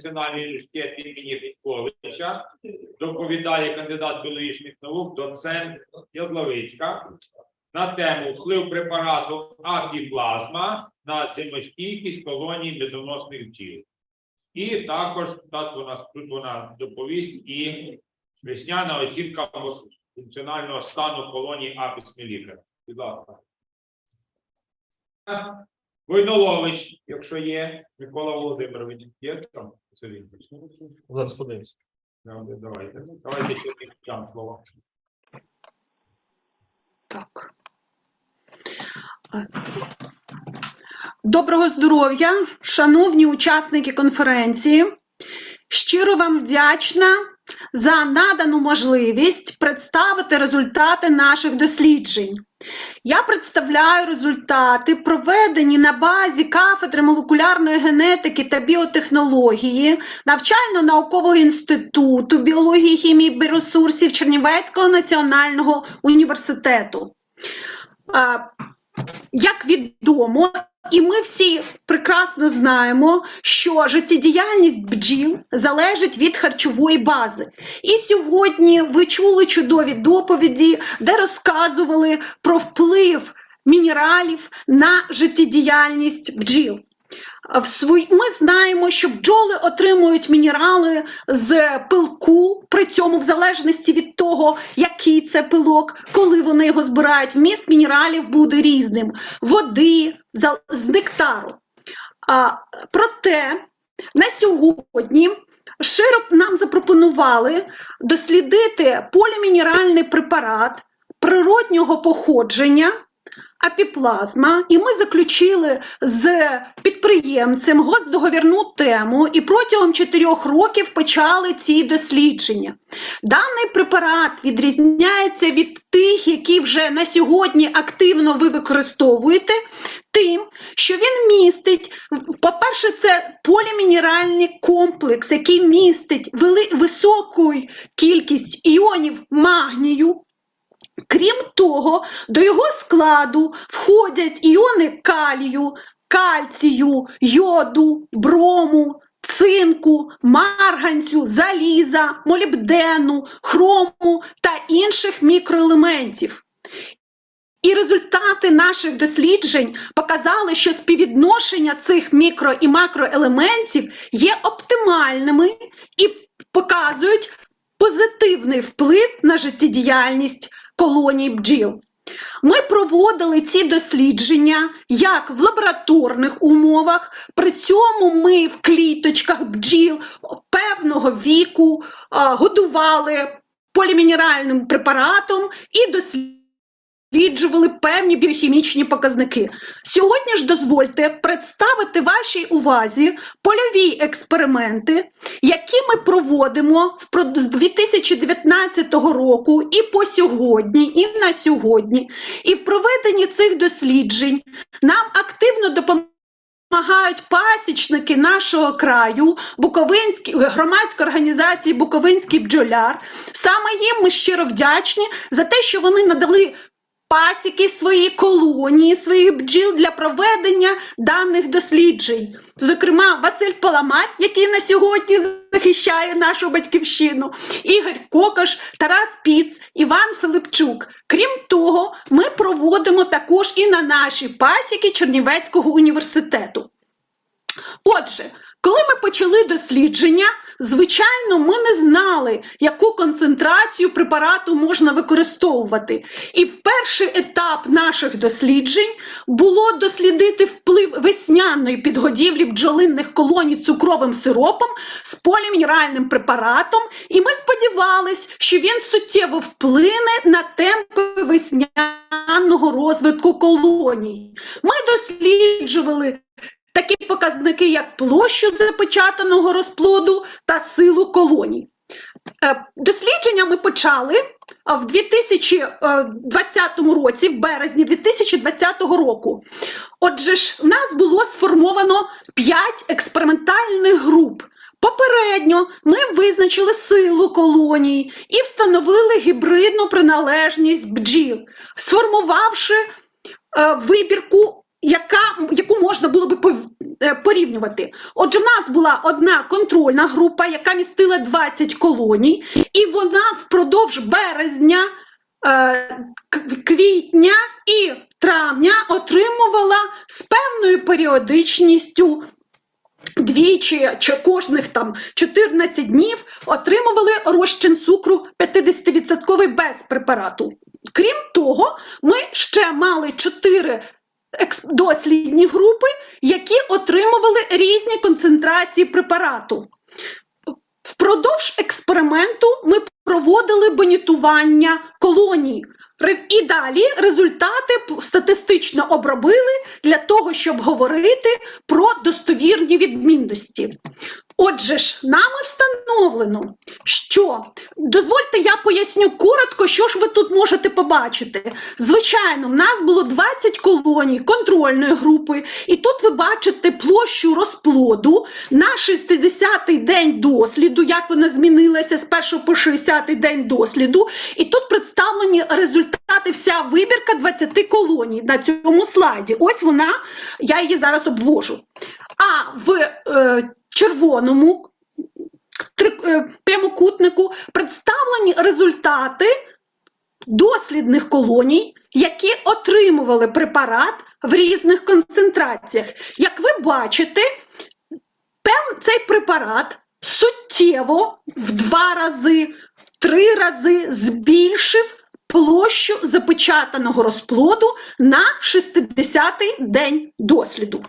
Національний університет імені Федьковича. Доповідає кандидат біологічних наук, доцент Язловицька на тему вплив препарату апіплазма на зимостійкість колоній медоносних бджіл. І також так нас тут вона доповість і весняна оцінка функціонального стану колонії апіс меліфера. Будь ласка. Войнолович, якщо є, Микола Володимирович, є там? Це він. Зараз подивимось. Давайте, давайте. ще чоловікам слово. Так. Доброго здоров'я, шановні учасники конференції. Щиро вам вдячна за надану можливість представити результати наших досліджень. Я представляю результати, проведені на базі кафедри молекулярної генетики та біотехнології навчально-наукового інституту біології, хімії, біоресурсів Чернівецького національного університету. Як відомо, і ми всі прекрасно знаємо, що життєдіяльність бджіл залежить від харчової бази. І сьогодні ви чули чудові доповіді, де розказували про вплив мінералів на життєдіяльність бджіл. Ми знаємо, що бджоли отримують мінерали з пилку, при цьому в залежності від того, який це пилок, коли вони його збирають, вміст мінералів буде різним: води, з нектару. А, проте на сьогодні широко нам запропонували дослідити полімінеральний препарат природнього походження. Апіплазма, і ми заключили з підприємцем госдоговірну тему і протягом чотирьох років почали ці дослідження. Даний препарат відрізняється від тих, які вже на сьогодні активно ви використовуєте, тим, що він містить, по-перше, це полімінеральний комплекс, який містить вели- високу кількість іонів магнію. Крім того, до його складу входять іони калію, кальцію, йоду, брому, цинку, марганцю, заліза, молібдену, хрому та інших мікроелементів. І результати наших досліджень показали, що співвідношення цих мікро і макроелементів є оптимальними і показують позитивний вплив на життєдіяльність колоній бджіл. Ми проводили ці дослідження як в лабораторних умовах, при цьому ми в кліточках бджіл певного віку годували полімінеральним препаратом і досліджували певні біохімічні показники. Сьогодні ж дозвольте представити вашій увазі польові експерименти, які ми проводимо з 2019 року і по сьогодні, і на сьогодні. І в проведенні цих досліджень нам активно допомагають пасічники нашого краю, Буковинські громадської організації Буковинський бджоляр. Саме їм ми щиро вдячні за те, що вони надали пасіки свої колонії, своїх бджіл для проведення даних досліджень. Зокрема, Василь Паламар, який на сьогодні захищає нашу батьківщину, Ігор Кокаш, Тарас Піц, Іван Филипчук. Крім того, ми проводимо також і на наші пасіки Чернівецького університету. Отже, коли ми почали дослідження, звичайно, ми не знали, яку концентрацію препарату можна використовувати. І перший етап наших досліджень було дослідити вплив весняної підгодівлі бджолинних колоній цукровим сиропом з полімінеральним препаратом, і ми сподівались, що він суттєво вплине на темпи весняного розвитку колоній. Ми досліджували такі показники, як площу запечатаного розплоду та силу колоній. Е, Дослідження ми почали в 2020 році, в березні 2020 року. Отже ж, в нас було сформовано 5 експериментальних груп. Попередньо ми визначили силу колоній і встановили гібридну приналежність бджіл, сформувавши е, вибірку, яка, яку можна було би е, порівнювати. Отже, в нас була одна контрольна група, яка містила 20 колоній, і вона впродовж березня, е, квітня і травня отримувала з певною періодичністю двічі чи кожних там 14 днів отримували розчин цукру 50% без препарату. Крім того, ми ще мали чотири екс- дослідні групи, які отримували різні концентрації препарату. Впродовж експерименту ми проводили бонітування колоній. І далі результати статистично обробили для того, щоб говорити про достовірні відмінності. Отже ж, нами встановлено, що дозвольте, я поясню коротко, що ж ви тут можете побачити. Звичайно, в нас було 20 колоній контрольної групи, і тут ви бачите площу розплоду на 60-й день досліду, як вона змінилася з 1 по 60-й день досліду. І тут представлені результати, вся вибірка 20 колоній на цьому слайді. Ось вона, я її зараз обвожу. А в е, червоному е, прямокутнику представлені результати дослідних колоній, які отримували препарат в різних концентраціях. Як ви бачите, цей препарат суттєво в два рази, три рази збільшив площу запечатаного розплоду на 60-й день досліду.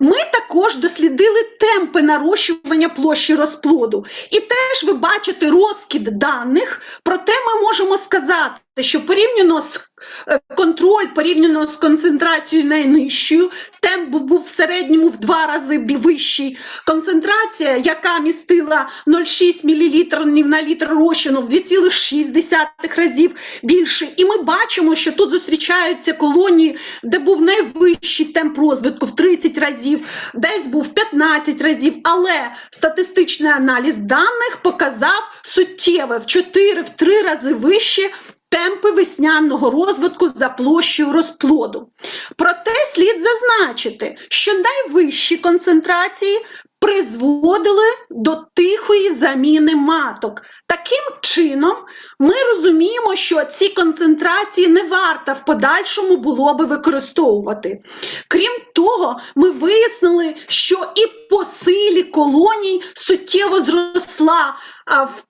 Ми також дослідили темпи нарощування площі розплоду. І теж ви бачите розкид даних, проте ми можемо сказати, що порівняно з е, контроль, порівняно з концентрацією найнижчою, темп був- в середньому в два рази вищий. Концентрація, яка містила 0,6 мл на літр розчину, в 2,6 разів більше. І ми бачимо, що тут зустрічаються колонії, де був найвищий темп розвитку в 30 разів, десь був 15 разів. Але статистичний аналіз даних показав суттєве в 4-3 рази вище. Темпи весняного розвитку за площею розплоду. Проте слід зазначити, що найвищі концентрації призводили до тихої заміни маток. Таким чином, ми розуміємо, що ці концентрації не варто в подальшому було би використовувати. Крім того, ми вияснили, що і по силі колоній суттєво зросла а, в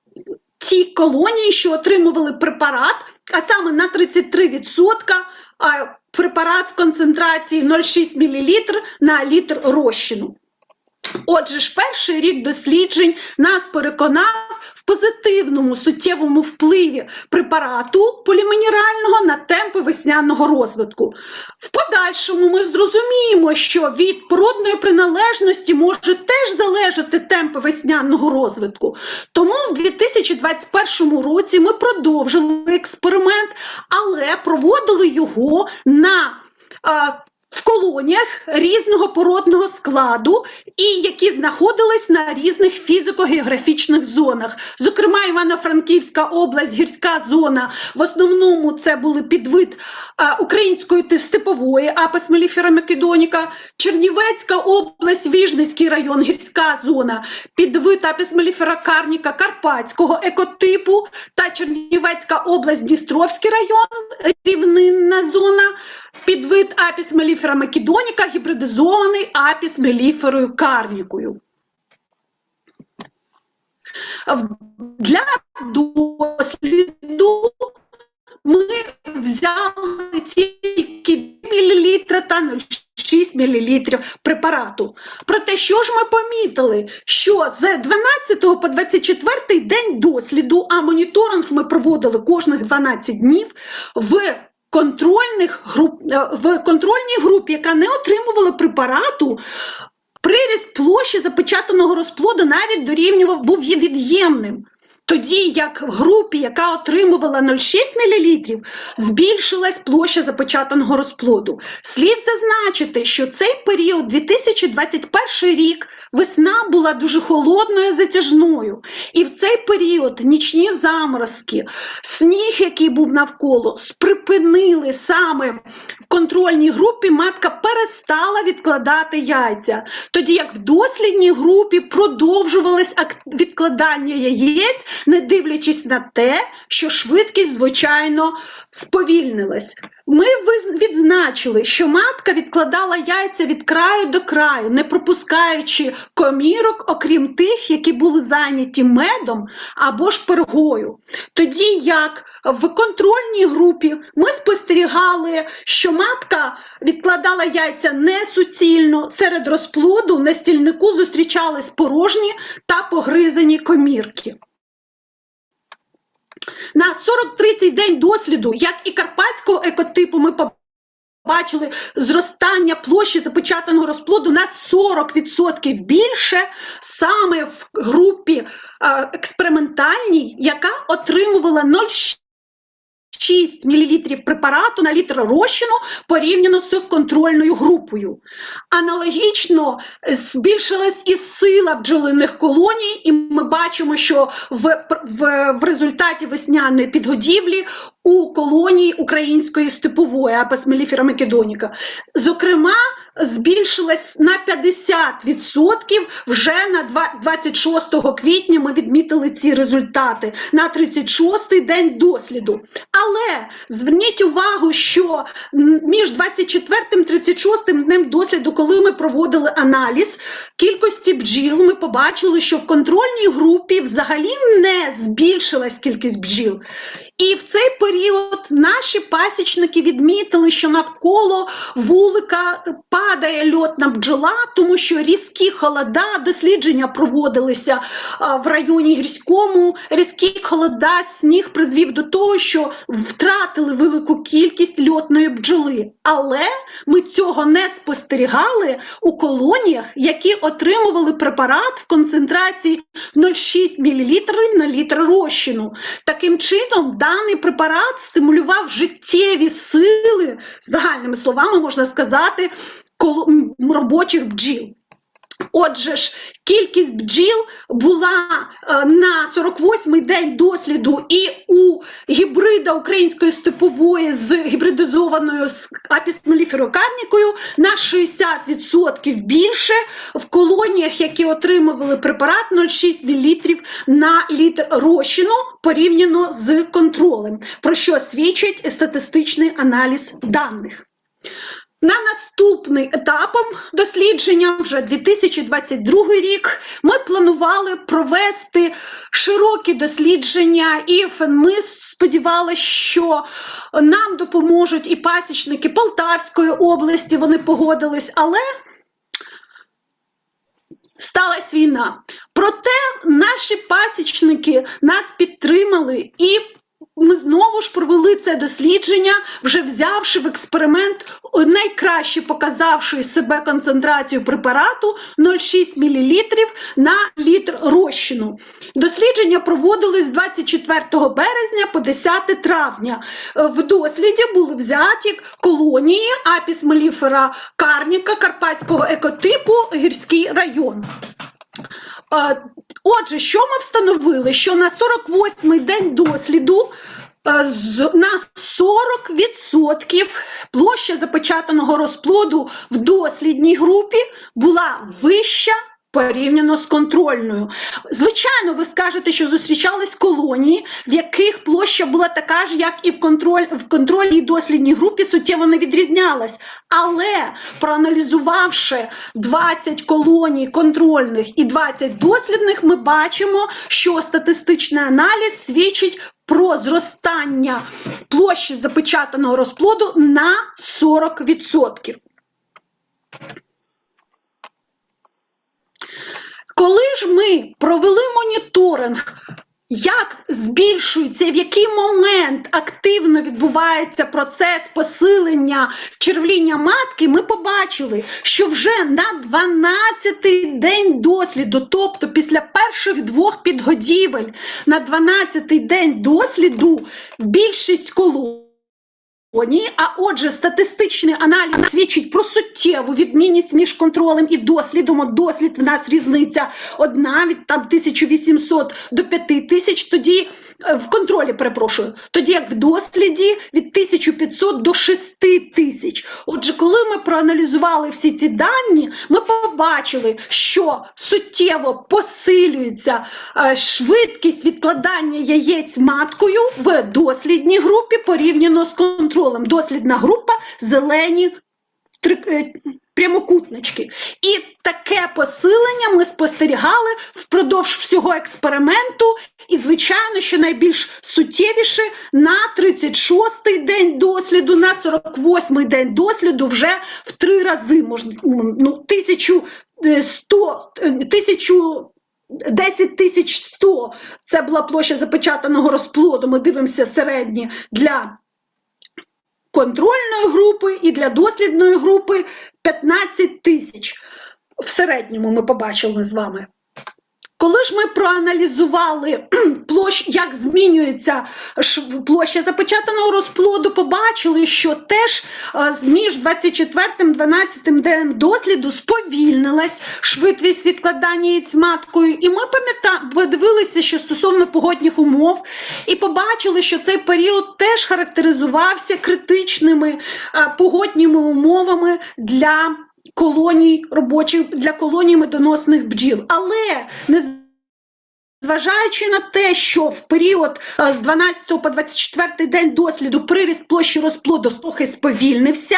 ті колонії, що отримували препарат, а саме на 33% а, препарат в концентрації 0,6 мл на літр розчину. Отже ж, перший рік досліджень нас переконав в позитивному суттєвому впливі препарату полімінерального на темпи весняного розвитку. В подальшому ми зрозуміємо, що від породної приналежності може теж залежати темпи весняного розвитку. Тому в 2021 році ми продовжили експеримент, але проводили його на в колоніях різного породного складу, і які знаходились на різних фізико-географічних зонах. Зокрема, Івано-Франківська область, гірська зона. В основному це були підвид української степової апес меліфера македоніка, Чернівецька область, Віжницький район, гірська зона, підвид меліфера карніка, карпатського екотипу та Чернівецька область, Дністровський район, рівнинна зона, підвид апіс меліфера македоніка, гібридизований апіс меліферою карнікою. Для досліду ми взяли тільки мл та 0,6 мл препарату. Проте, що ж ми помітили, що з 12 по 24 день досліду, а моніторинг ми проводили кожних 12 днів, в контрольних груп, е, в контрольній групі, яка не отримувала препарату, приріст площі запечатаного розплоду навіть дорівнював був є від'ємним. Тоді як в групі, яка отримувала 0,6 мл, збільшилась площа запечатаного розплоду. Слід зазначити, що цей період 2021 рік весна була дуже холодною, затяжною, і в цей період нічні заморозки, сніг, який був навколо, припинили саме в контрольній групі. Матка перестала відкладати яйця, тоді як в дослідній групі продовжувалось відкладання яєць, не дивлячись на те, що швидкість, звичайно, сповільнилась. Ми відзначили, що матка відкладала яйця від краю до краю, не пропускаючи комірок, окрім тих, які були зайняті медом або ж пергою. Тоді як в контрольній групі ми спостерігали, що матка відкладала яйця не суцільно, серед розплоду на стільнику зустрічались порожні та погризані комірки. На 43-й день досліду, як і карпатського екотипу, ми побачили зростання площі запечатаного розплоду на 40% більше саме в групі е, експериментальній, яка отримувала 0,6 6 мл препарату на літр розчину порівняно з контрольною групою. Аналогічно збільшилась і сила бджолиних колоній, і ми бачимо, що в, в, в результаті весняної підгодівлі у колонії української степової Апес меліфера македоніка. Зокрема, збільшилась на 50% вже на два- 26 квітня ми відмітили ці результати на 36-й день досліду. Але зверніть увагу, що між 24 і 36 днем досліду, коли ми проводили аналіз кількості бджіл, ми побачили, що в контрольній групі взагалі не збільшилась кількість бджіл. І в цей період наші пасічники відмітили, що навколо вулика падає льотна бджола, тому що різкі холода, дослідження проводилися в районі гірському. Різкі холода, сніг призвів до того, що втратили велику кількість льотної бджоли. Але ми цього не спостерігали у колоніях, які отримували препарат в концентрації 0,6 мл на літр розчину. Таким чином, даний препарат стимулював життєві сили, загальними словами можна сказати, робочих бджіл. Отже ж, кількість бджіл була е, на 48-й день досліду і у гібрида української степової з гібридизованою з апісмеліферокарнікою на 60% більше в колоніях, які отримували препарат 0,6 мл на літр розчину порівняно з контролем, про що свідчить статистичний аналіз даних. На наступний етапом дослідження, вже 2022 рік, ми планували провести широкі дослідження, і ми сподівалися, що нам допоможуть і пасічники Полтавської області. Вони погодились, але сталася війна. Проте наші пасічники нас підтримали і. Ми знову ж провели це дослідження, вже взявши в експеримент найкраще показавши себе концентрацію препарату 0,6 мл на літр розчину. Дослідження проводились з 24 березня по 10 травня. Е, В досліді були взяті колонії апіс меліфера карніка карпатського екотипу гірський район. Отже, що ми встановили? Що на 48-й день досліду на 40% площа запечатаного розплоду в дослідній групі була вища порівняно з контрольною. Звичайно, ви скажете, що зустрічались колонії, в яких площа була така ж, як і в, контроль, в контрольній дослідній групі, суттєво не відрізнялась. Але проаналізувавши 20 колоній контрольних і 20 дослідних, ми бачимо, що статистичний аналіз свідчить про зростання площі запечатаного розплоду на 40%. Коли ж ми провели моніторинг як збільшується в який момент активно відбувається процес посилення червління матки, ми побачили, що вже на 12-й день досліду, тобто після перших двох підгодівель, на 12-й день досліду більшість колоній Ні, а отже, статистичний аналіз свідчить про суттєву відмінність між контролем і дослідом. От дослід в нас різниця. Одна від там 1800 до 5000, тоді в контролі, перепрошую, тоді як в досліді від 1500 до 6000. Отже, коли ми проаналізували всі ці дані, ми побачили, що суттєво посилюється е, швидкість відкладання яєць маткою в дослідній групі порівняно з контролем. Дослідна група зелені е, прямокутнички. І таке посилення ми спостерігали впродовж всього експерименту. І, звичайно, що найбільш суттєвіше на 36-й день досліду, на 48-й день досліду вже в три рази можна ну, 1100, е, 1000 10 тисяч 100 – це була площа запечатаного розплоду. Ми дивимося середні для контрольної групи і для дослідної групи 15 тисяч. В середньому ми побачили з вами. Коли ж ми проаналізували площ, як змінюється площа запечатаного розплоду, побачили, що теж е, між 24-12 днем досліду сповільнилась швидкість відкладання яєць маткою. І ми подивилися, що стосовно погодних умов, і побачили, що цей період теж характеризувався критичними е, погодніми умовами для колоній робочих для колоній медоносних бджіл. Але не Зважаючи на те, що в період е, з 12 по 24 день досліду приріст площі розплоду трохи сповільнився,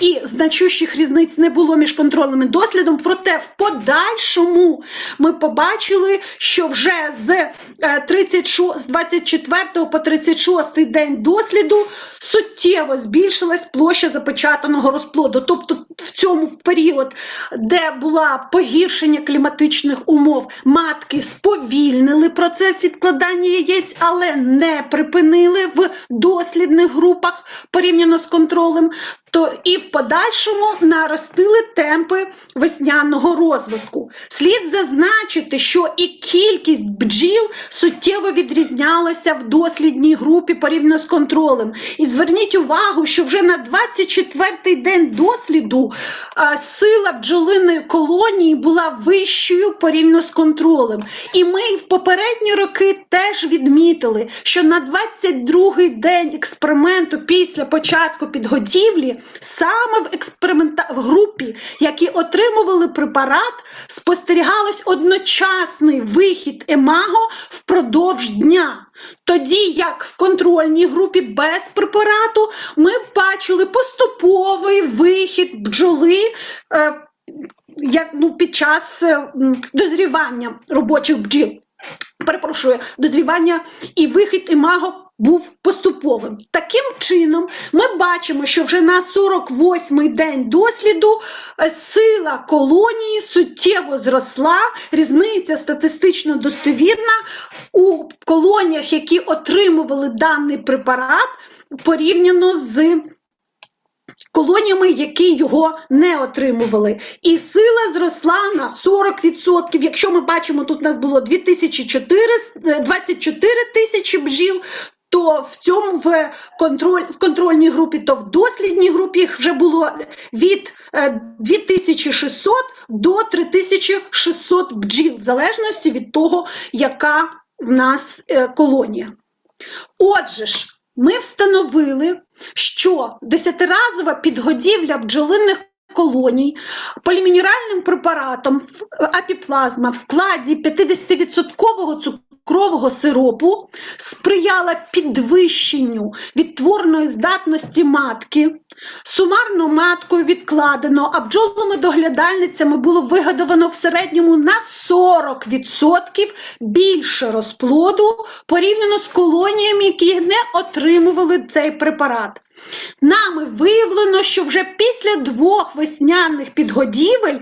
і значущих різниць не було між контролем і дослідом, проте в подальшому ми побачили, що вже з, е, 36, з 24 по 36 день досліду суттєво збільшилась площа запечатаного розплоду. Тобто в цьому період, де була погіршення кліматичних умов, матки сповільнили процес відкладання яєць, але не припинили в дослідних групах порівняно з контролем. То і в подальшому наростили темпи весняного розвитку. Слід зазначити, що і кількість бджіл суттєво відрізнялася в дослідній групі порівняно з контролем. І зверніть увагу, що вже на 24-й день досліду а, сила бджолиної колонії була вищою порівняно з контролем. І ми в попередні роки теж відмітили, що на 22-й день експерименту після початку підгодівлі саме в експеримента в групі, які отримували препарат, спостерігалось одночасний вихід емаго впродовж дня. Тоді, як в контрольній групі без препарату, ми бачили поступовий вихід бджоли. Е, як ну, під час е, дозрівання робочих бджіл. Перепрошую, дозрівання і вихід імаго був поступовим. Таким чином, ми бачимо, що вже на 48-й день досліду е, сила колонії суттєво зросла, різниця статистично достовірна у колоніях, які отримували даний препарат порівняно з колоніями, які його не отримували. І сила зросла на 40%. Якщо ми бачимо, тут у нас було 2400, е, 24 тисячі бджіл, то в цьому в, контроль, в контрольній групі, то в дослідній групі їх вже було від е, 2600 до 3600 бджіл, в залежності від того, яка в нас е, колонія. Отже ж, ми встановили, що десятиразова підгодівля бджолиних колоній полімінеральним препаратом апіплазма в складі 50% цукрового сиропу сприяла підвищенню відтворної здатності матки. Сумарно маткою відкладено, а бджолами доглядальницями було вигодовано в середньому на 40% більше розплоду порівняно з колоніями, які не отримували цей препарат. Нами виявлено, що вже після двох весняних підгодівель е,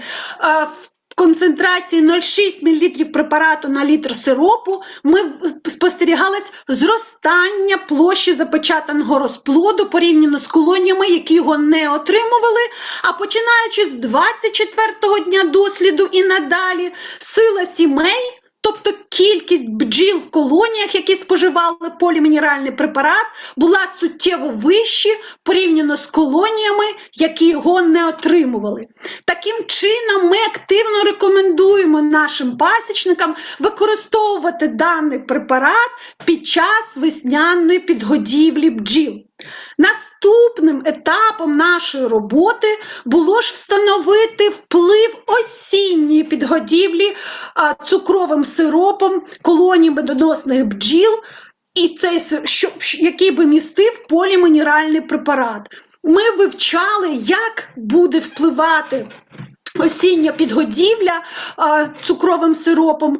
в концентрації 0,6 мл препарату на літр сиропу ми спостерігалось зростання площі запечатаного розплоду порівняно з колоніями, які його не отримували. А починаючи з 24-го дня досліду і надалі, сила сімей. Тобто кількість бджіл в колоніях, які споживали полімінеральний препарат, була суттєво вища порівняно з колоніями, які його не отримували. Таким чином, ми активно рекомендуємо нашим пасічникам використовувати даний препарат під час весняної підгодівлі бджіл. Наступним етапом нашої роботи було ж встановити вплив осінньої підгодівлі цукровим сиропом колоній медоносних бджіл, і цей що- який би містив полімінеральний препарат. Ми вивчали, як буде впливати осіння підгодівля цукровим сиропом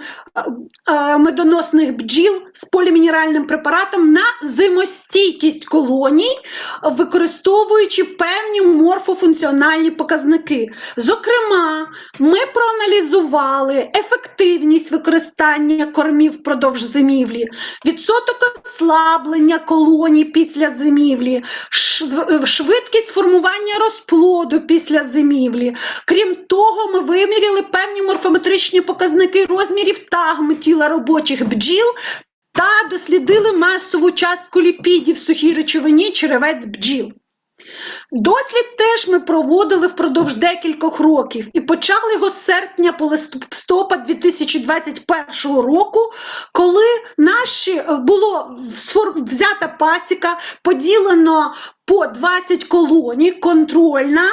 медоносних бджіл з полімінеральним препаратом на зимостійкість колоній, використовуючи певні морфофункціональні показники. Зокрема, ми проаналізували ефективність використання кормів впродовж зимівлі, відсоток ослаблення колоній після зимівлі, швидкість формування розплоду після зимівлі. Крім того, ми виміряли певні морфометричні показники розмірів тагми тіла робочих бджіл та дослідили масову частку ліпідів в сухій речовині черевець бджіл. Дослід теж ми проводили впродовж декількох років і почали його з серпня по листопад 2021 року, коли наші е, було взята пасіка, поділено по 20 колоній, контрольна.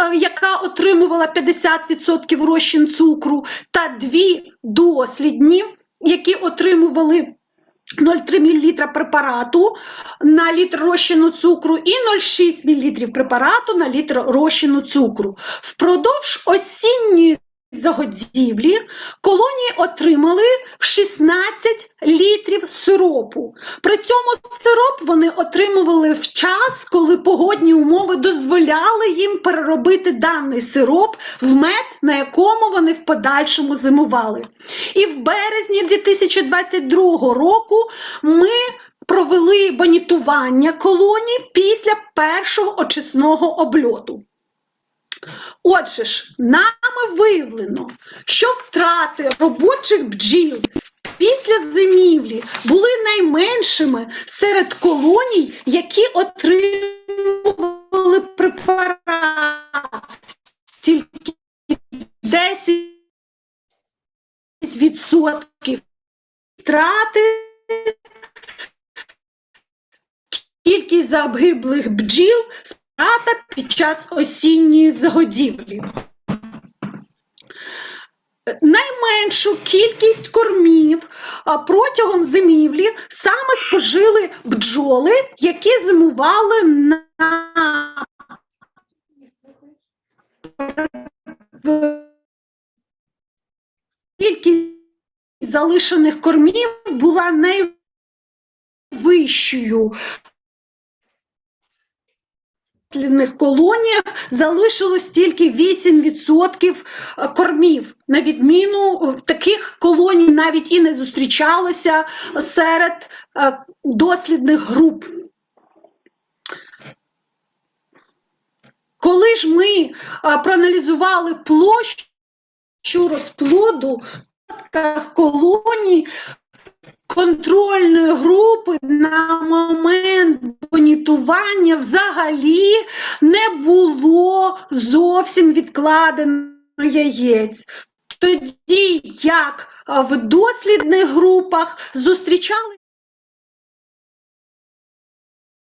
Е, Яка отримувала 50% розчин цукру, та дві дослідні, які отримували 0,3 мл препарату на літр розчину цукру і 0,6 мл препарату на літр розчину цукру. Впродовж осінньої загодівлі колонії отримали 16 літрів сиропу. При цьому сироп вони отримували в час, коли погодні умови дозволяли їм переробити даний сироп в мед, на якому вони в подальшому зимували. І в березні 2022 року ми провели банітування колоній після першого очисного обльоту. Отже ж, нами виявлено, що втрати робочих бджіл після зимівлі були найменшими серед колоній, які отримували препарат. Тільки 10% втрати кількість загиблих бджіл спрата під час осінньої загодівлі. Найменшу кількість кормів протягом зимівлі саме спожили бджоли, які зимували на кількість залишених кормів була найвищою. В колоніях залишилось тільки 8% кормів. На відміну е, таких колоній навіть і не зустрічалося серед е, дослідних груп. Коли ж ми е, проаналізували площу розплоду в колоній контрольної групи на момент монітування взагалі не було зовсім відкладено яєць. Тоді як в дослідних групах зустрічали